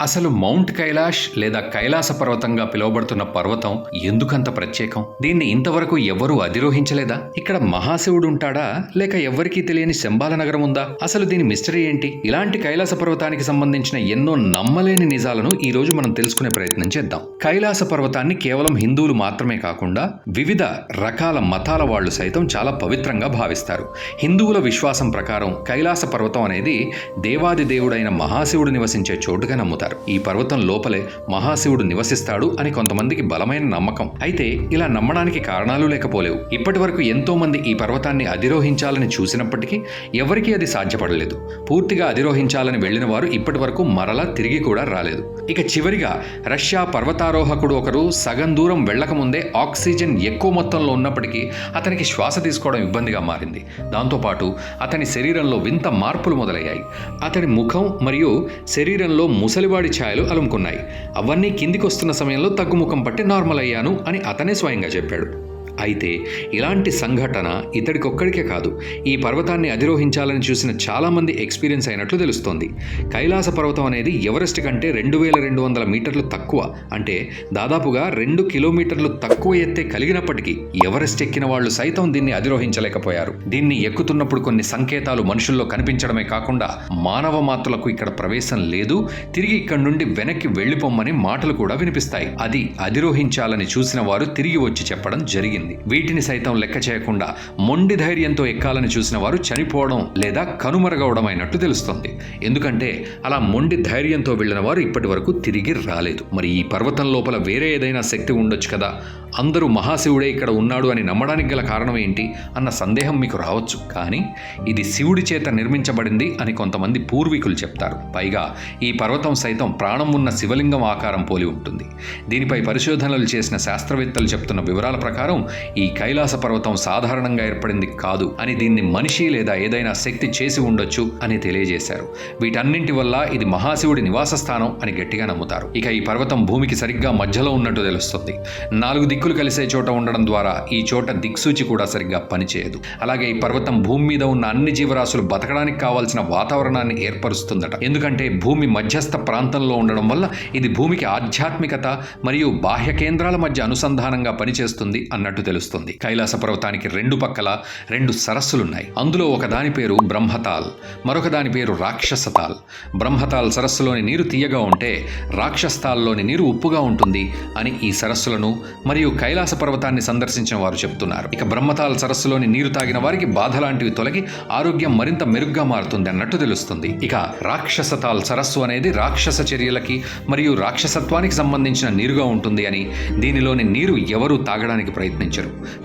అసలు మౌంట్ కైలాష్ లేదా కైలాస పర్వతంగా పిలువబడుతున్న పర్వతం ఎందుకంత ప్రత్యేకం? దీన్ని ఇంతవరకు ఎవ్వరూ అధిరోహించలేదా? ఇక్కడ మహాశివుడు ఉంటాడా? లేక ఎవ్వరికీ తెలియని శంబాల నగరం ఉందా? అసలు దీని మిస్టరీ ఏంటి? ఇలాంటి కైలాస పర్వతానికి సంబంధించిన ఎన్నో నమ్మలేని నిజాలను ఈ రోజు మనం తెలుసుకునే ప్రయత్నం చేద్దాం. కైలాస పర్వతాన్ని కేవలం హిందువులు మాత్రమే కాకుండా వివిధ రకాల మతాల వాళ్ళు సైతం చాలా పవిత్రంగా భావిస్తారు. హిందువుల విశ్వాసం ప్రకారం కైలాస పర్వతం అనేది దేవాది దేవుడైన మహాశివుడు నివసించే చోటుగా నమ్ముతారు. ఈ పర్వతం లోపలే మహాశివుడు నివసిస్తాడు అని కొంతమందికి బలమైన నమ్మకం. అయితే ఇలా నమ్మడానికి కారణాలు లేకపోలేవు. ఇప్పటి వరకు ఎంతో మంది ఈ పర్వతాన్ని అధిరోహించాలని చూసినప్పటికీ ఎవరికీ అది సాధ్యపడలేదు. పూర్తిగా అధిరోహించాలని వెళ్ళిన వారు ఇప్పటి వరకు మరలా తిరిగి కూడా రాలేదు. ఇక చివరిగా రష్యా పర్వతారోహకుడు ఒకరు సగం దూరం వెళ్ళకముందే ఆక్సిజన్ ఎక్కువ మొత్తంలో ఉన్నప్పటికీ అతనికి శ్వాస తీసుకోవడం ఇబ్బందిగా మారింది. దాంతోపాటు అతని శరీరంలో వింత మార్పులు మొదలయ్యాయి. అతని ముఖం మరియు శరీరంలో ముసలివాడు ఛాయలు అలుముకున్నాయి. అవన్నీ కిందికి వస్తున్న సమయంలో తగ్గుముఖం పట్టి నార్మల్ అయ్యాను అని అతనే స్వయంగా చెప్పాడు. అయితే ఇలాంటి సంఘటన ఇతడికొక్కడికే కాదు ఈ పర్వతాన్ని అధిరోహించాలని చూసిన చాలామంది ఎక్స్పీరియన్స్ అయినట్లు తెలుస్తోంది. కైలాస పర్వతం అనేది ఎవరెస్ట్ కంటే రెండు వేల రెండు వందల మీటర్లు తక్కువ. అంటే దాదాపుగా రెండు కిలోమీటర్లు తక్కువ ఎత్తే కలిగినప్పటికీ ఎవరెస్ట్ ఎక్కిన వాళ్ళు సైతం దీన్ని అధిరోహించలేకపోయారు. దీన్ని ఎక్కుతున్నప్పుడు కొన్ని సంకేతాలు మనుషుల్లో కనిపించడమే కాకుండా మానవ మాత్రులకు ఇక్కడ ప్రవేశం లేదు. తిరిగి ఇక్కడ నుండి వెనక్కి వెళ్ళిపోమ్మని మాటలు కూడా వినిపిస్తాయి. అది అధిరోహించాలని చూసిన వారు తిరిగి వచ్చి చెప్పడం జరిగింది. వీటిని సైతం లెక్క చేయకుండా మొండి ధైర్యంతో ఎక్కాలని చూసిన వారు చనిపోవడం లేదా కనుమరుగవడం అయినట్టు తెలుస్తుంది. ఎందుకంటే అలా మొండి ధైర్యంతో వెళ్ళిన వారు ఇప్పటి వరకు తిరిగి రాలేదు. మరి ఈ పర్వతం లోపల వేరే ఏదైనా శక్తి ఉండొచ్చు కదా? అందరూ మహాశివుడే ఇక్కడ ఉన్నాడు అని నమ్మడానికి గల కారణం ఏంటి అన్న సందేహం మీకు రావచ్చు. కానీ ఇది శివుడి చేత నిర్మించబడింది అని కొంతమంది పూర్వీకులు చెప్తారు. పైగా ఈ పర్వతం సైతం ప్రాణం ఉన్న శివలింగం ఆకారం పోలి ఉంటుంది. దీనిపై పరిశోధనలు చేసిన శాస్త్రవేత్తలు చెప్తున్న వివరాల ప్రకారం ఈ కైలాస పర్వతం సాధారణంగా ఏర్పడింది కాదు అని దీన్ని మనిషి లేదా ఏదైనా శక్తి చేసి ఉండొచ్చు అని తెలియజేశారు. వీటన్నింటి వల్ల ఇది మహాశివుడి నివాస స్థానం అని గట్టిగా నమ్ముతారు. ఇక ఈ పర్వతం భూమికి సరిగ్గా మధ్యలో ఉన్నట్టు తెలుస్తుంది. నాలుగు దిక్కులు కలిసే చోట ఉండడం ద్వారా ఈ చోట దిక్సూచి కూడా సరిగ్గా పనిచేయదు. అలాగే ఈ పర్వతం భూమి మీద ఉన్న అన్ని జీవరాశులు బతకడానికి కావాల్సిన వాతావరణాన్ని ఏర్పరుస్తుందట. ఎందుకంటే భూమి మధ్యస్థ ప్రాంతంలో ఉండడం వల్ల ఇది భూమికి ఆధ్యాత్మికత మరియు బాహ్య కేంద్రాల మధ్య అనుసంధానంగా పనిచేస్తుంది అన్నట్టు తెలుస్తుంది. కైలాస పర్వతానికి రెండు పక్కల రెండు సరస్సులున్నాయి. అందులో ఒక దాని పేరు బ్రహ్మతాల్ మరొక దాని పేరు రాక్షసతాల్. బ్రహ్మతాల్ సరస్సులోని నీరు తీయగా ఉంటే రాక్షస్తాల్లోని నీరు ఉప్పుగా ఉంటుంది అని ఈ సరస్సులను మరియు కైలాస పర్వతాన్ని సందర్శించిన వారు చెప్తున్నారు ఇక బ్రహ్మతాల్ సరస్సులోని నీరు తాగిన వారికి బాధ లాంటివి తొలగి ఆరోగ్యం మరింత మెరుగ్గా మారుతుంది అన్నట్టు తెలుస్తుంది. ఇక రాక్షసతాల్ సరస్సు అనేది రాక్షస చర్యలకి మరియు రాక్షసత్వానికి సంబంధించిన నీరుగా ఉంటుంది అని దీనిలోని నీరు ఎవరూ తాగడానికి ప్రయత్నించారు.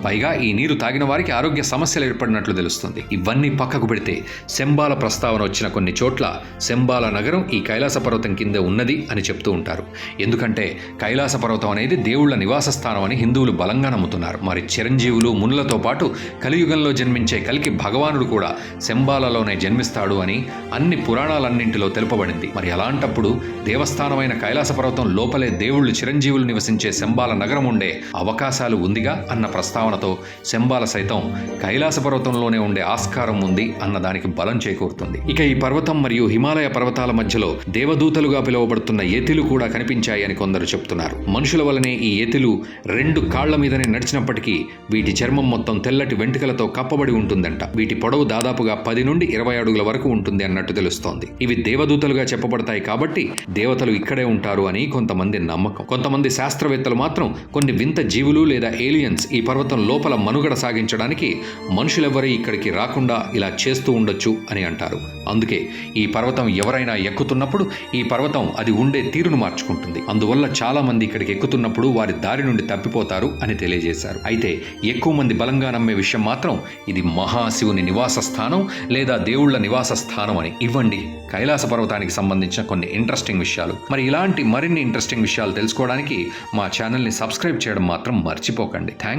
పైగా ఈ నీరు తాగిన వారికి ఆరోగ్య సమస్యలు ఏర్పడినట్లు తెలుస్తుంది. ఇవన్నీ పక్కకు పెడితే శంబాల ప్రస్తావన వచ్చిన కొన్ని చోట్ల శంబాల నగరం ఈ కైలాస పర్వతం కింద ఉన్నది అని చెప్తూ ఉంటారు. ఎందుకంటే కైలాస పర్వతం అనేది దేవుళ్ళ నివాస స్థానం అని హిందువులు బలంగా నమ్ముతున్నారు. మరి చిరంజీవులు మునులతో పాటు కలియుగంలో జన్మించే కలికి భగవానుడు కూడా శంబాలలోనే జన్మిస్తాడు అని అన్ని పురాణాలన్నింటిలో తెలుపబడింది. మరి అలాంటప్పుడు దేవస్థానమైన కైలాస పర్వతం లోపలే దేవుళ్ళు చిరంజీవులు నివసించే శంబాల నగరం ఉండే అవకాశాలు ఉందిగా అన్న ప్రస్తావనతో శంబాల సైతం కైలాస పర్వతంలోనే ఉండే ఆస్కారం ఉంది అన్న దానికి బలం చేకూరుతుంది. ఇక ఈ పర్వతం మరియు హిమాలయ పర్వతాల మధ్యలో దేవదూతలుగా పిలువబడుతున్న ఎతిలు కూడా కనిపించాయి అని కొందరు చెప్తున్నారు. మనుషుల వలనే ఈ ఎతిలు రెండు కాళ్ళ మీదనే నడిచినప్పటికీ వీటి చర్మం మొత్తం తెల్లటి వెంట్రుకలతో కప్పబడి ఉంటుందంట. వీటి పొడవు దాదాపుగా పది నుండి ఇరవై అడుగుల వరకు ఉంటుంది అన్నట్టు తెలుస్తోంది. ఇవి దేవదూతలుగా చెప్పబడతాయి కాబట్టి దేవతలు ఇక్కడే ఉంటారు అని కొంతమంది నమ్మకం. కొంతమంది శాస్త్రవేత్తలు మాత్రం కొన్ని వింత జీవులు లేదా ఏలియన్స్ ఈ పర్వతం లోపల మనుగడ సాగించడానికి మనుషులెవ్వరూ ఇక్కడికి రాకుండా ఇలా చేస్తూ ఉండొచ్చు అని అంటారు. అందుకే ఈ పర్వతం ఎవరైనా ఎక్కుతున్నప్పుడు ఈ పర్వతం అది ఉండే తీరును మార్చుకుంటుంది. అందువల్ల చాలా మంది ఇక్కడికి ఎక్కుతున్నప్పుడు వారి దారి నుండి తప్పిపోతారు అని తెలియజేశారు. అయితే ఎక్కువ మంది బలంగా నమ్మే విషయం మాత్రం ఇది మహాశివుని నివాస స్థానం లేదా దేవుళ్ళ నివాస స్థానం అని. ఇవ్వండి కైలాస పర్వతానికి సంబంధించిన కొన్ని ఇంట్రెస్టింగ్ విషయాలు. మరి ఇలాంటి మరిన్ని ఇంట్రెస్టింగ్ విషయాలు తెలుసుకోవడానికి మా ఛానల్ని సబ్స్క్రైబ్ చేయడం మాత్రం మర్చిపోకండి.